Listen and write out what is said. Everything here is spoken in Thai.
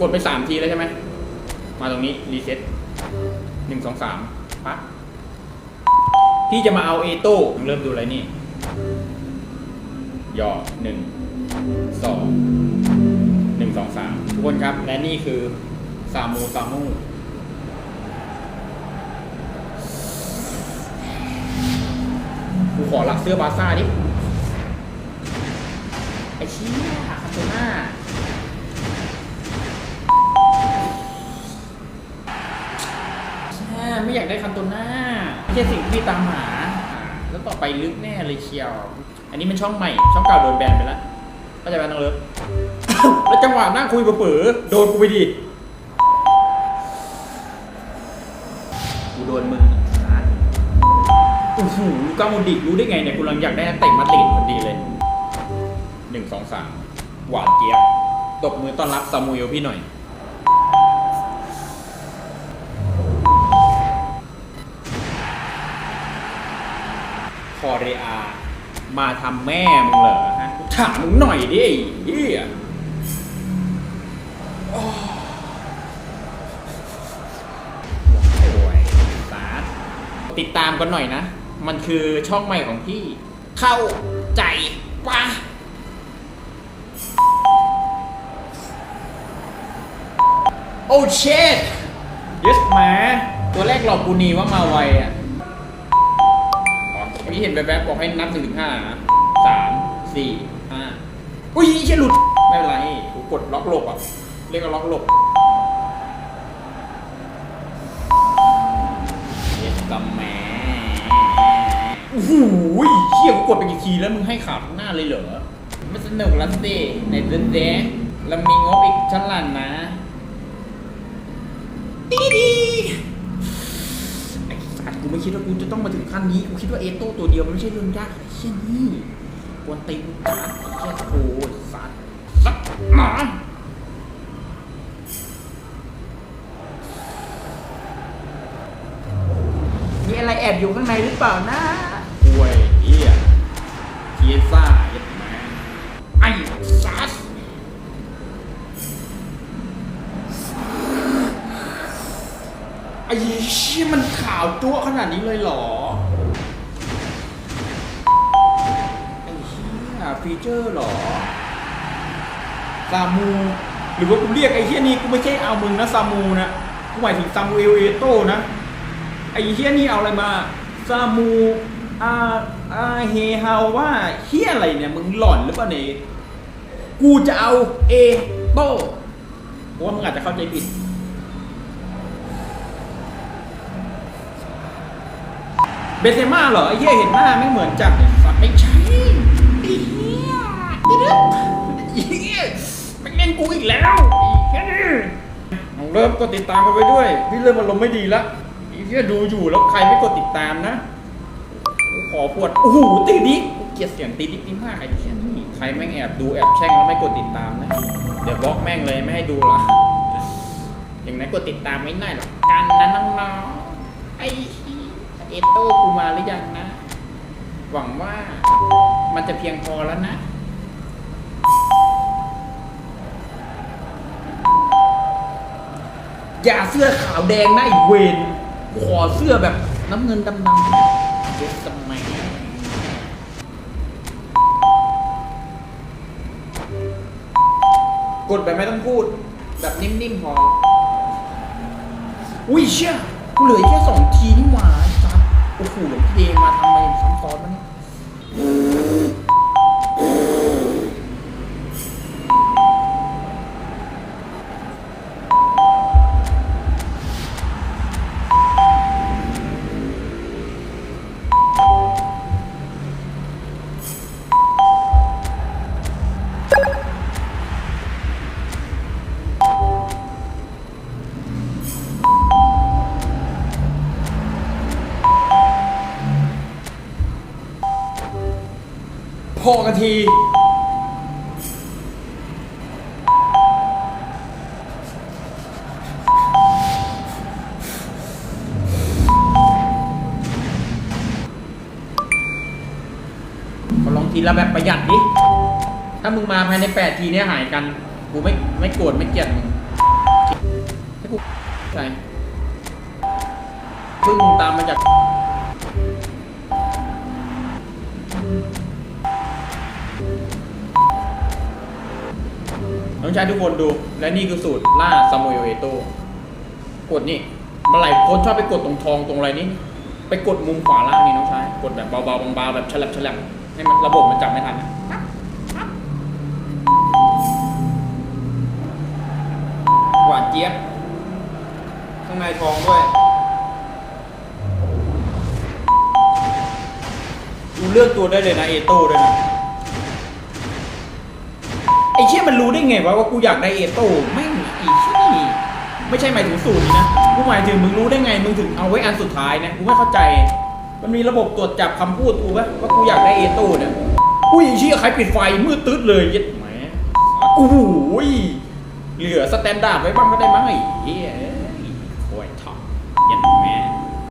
กดไปสามทีแล้วใช่ไหม มาตรงนี้รีเซ็ตหนึ่งสองสามปั๊บพี่จะมาเอาเอโต้เริ่มดูอะไรนี่ ย่อหนึ่งสองหนึ่งสองสามทุกคนครับ และนี่คือซามูซามูกูขอรักเสื้อบาซ่าดิ ไอ้ชี้ยคาโตน่าแช่ ไม่อยากได้คันโตน่าไม่ใช่สิ่งที่พี่ตามหา แล้วต่อไปลึกแน่เลยเชียว อันนี้มันช่องใหม่ ช่องเก่าโดนแบนไปแล้วเข้าใจไหมน้องเลิฟ แล้วจังหวะนั่งคุยเป๋อๆโดนกูไปดิกูโดนมึงอะโอ้โหลูก้าโมดริกรู้ได้ไงเนี่ยกูกำลังอยากได้นักเตะมาดริดพอดีเลยหนึ่งสองสามหวานเจี๊ยบตบมือต้อนรับซามูเอลพี่หน่อย คอเรอามาทำแม่มึงเหรอฮะกูถามมึงหน่อยดิไอ้เฮียโอ้โอ้ยสาดติดตามกันหน่อยนะ มันคือช่องใหม่ของพี่ เข้าใจปะโอ้เชด yes แหมาตัวแรกหลอกกูนีว่ามาไวอะ พี่เห็นแวบๆบอกให้นับถึงถึงห้าสามสี่ห้าอุ้ยเชี่ยหลุด ไม่เป็นไรกูกดล็อกหลบอะ เรียกว่าล็อกหลบ yes กับแม่โอ้โหเชี่ยกูกดไปกี่ทีแล้วมึงให้ขาดหน้าเลยเหรอ ไม่สนุกแล้วสิในเดนเดเรามีงบอีกชั้นลันนะดีดี ไม่คิดว่ากูจะต้องมาถึงขั้นนี้กูคิดว่าเอโต้ตัวเดียวมันไม่ใช่เรื่องยากเชี่ยนี่กวนตีนกูจัดไอ้เชี่ยโอ้สัตว์สัตว์หมามีอะไรแอบอยู่ข้างในหรือเปล่านะห่วยเอี้ยเคียซ่าเยัดแม่ไอ้สัสไอ้ ชี่ยมันขาวจั๊วขนาดนี้เลยเหรอ ไอ้เชี่ยฟีเจอร์เหรอซามู หรือว่ากูเรียกไอ้เชี่ยนี่กูไม่ใช่เอามึงนะซามูนะ กูหมายถึงซามูเอลเอโต้นะ ไอ้เชี่ยนี่เอาอะไรมาซามูอาอาเฮฮาว่าเฮียอะไรเนี่ย มึงหล่อนหรือเปล่าเนี่ย กูจะเอาเอโต้เพราะว่ามึงอาจจะเข้าใจผิด เบนเซม่าเหรอไอ้เหี้ยเห็นหน้าไม่เหมือนจัดเนี่ยสัตว์ไม่ใช่ไอ้เหี้ยไอ้เด้อไอ้เหี้ยไม่เล่นกูอีกแล้วไอ้แค่นี้อาเริ่มกดติดตามกันไปด้วยพี่เริ่มมันลมณ์ไม่ดีละไอ้เหี้ยดูอยู่แล้วใครไม่กดติดตามนะขอปวดโอ้โหตีดิเกลียดเสียงตีดิกนี่มากไอ้เหี้ยนี่ใครแม่งแอบดูแอบแช่งแล้วไม่กดติดตามนะเดี๋ยวบล็อกแม่งเลยไม่ให้ดูละอย่างนั้นกดติดตามไม่ได้หรอกกันนะน้องๆไอ้ เหี้ยเอโต้กูมาหรือยังนะ หวังว่ามันจะเพียงพอแล้วนะอย่าเสื้อขาวแดงนะไอีเวนขอเสื้อแบบน้ำเงินดำๆเจ็ดสมัยกดแบบไม่ต้องพูด แบบนิ่มๆพอ อุ้ยเชี่ยกูเหลือแค่สองทีนี่หว่า โอ้โหหลวงพี่เดมาทำไมซ้ำซ้อนมัน ยพอกันทีขอลองทีละแบบประหยัดดิ ถ้ามึงมาภายในแปดทีเนี้ยหายกัน กูไม่ไม่โกรธไม่เกลียดมึงใช่พิ่งตามมาจาก น้องชายทุกคนดู และนี่คือสูตรล่าซามูเอลเอโตกดนี่เมื่อไหร่คนชอบไปกดตรงทองตรงอะไรนี่ไปกดมุมขวาล่างนี่น้องชาย กดแบบเบาๆบางๆแบบฉลับฉลับให้มันระบบมันจับไม่ทันนะหวานเจี๊ยบ ข้างในทองด้วยดูเลือกตัวได้เลยนะเอโต้ด้วยนะ อ้เชี่ยมันรู้ได้ไงวะว่ากูอยากไดเอโต้ไม่ไอ้เชี่ยไม่ใช่หมายถึงสูตรนี้นะกูหมายถึงมึงรู้ได้ไงมึงถึงเอาไว้อันสุดท้ายนะกูไม่เข้าใจ มันมีระบบตรวจจับคำพูดกูปะว่ากูอยากไดเอโต้เนี่ยอุ้ยไอ้เชี่ยใครปิดไฟมืดตึ๊ดเลยยัดแหมโอ้โหเหลือสแตนดาร์ดไว้บ้างก็ได้มั้งไอ้เหี้ย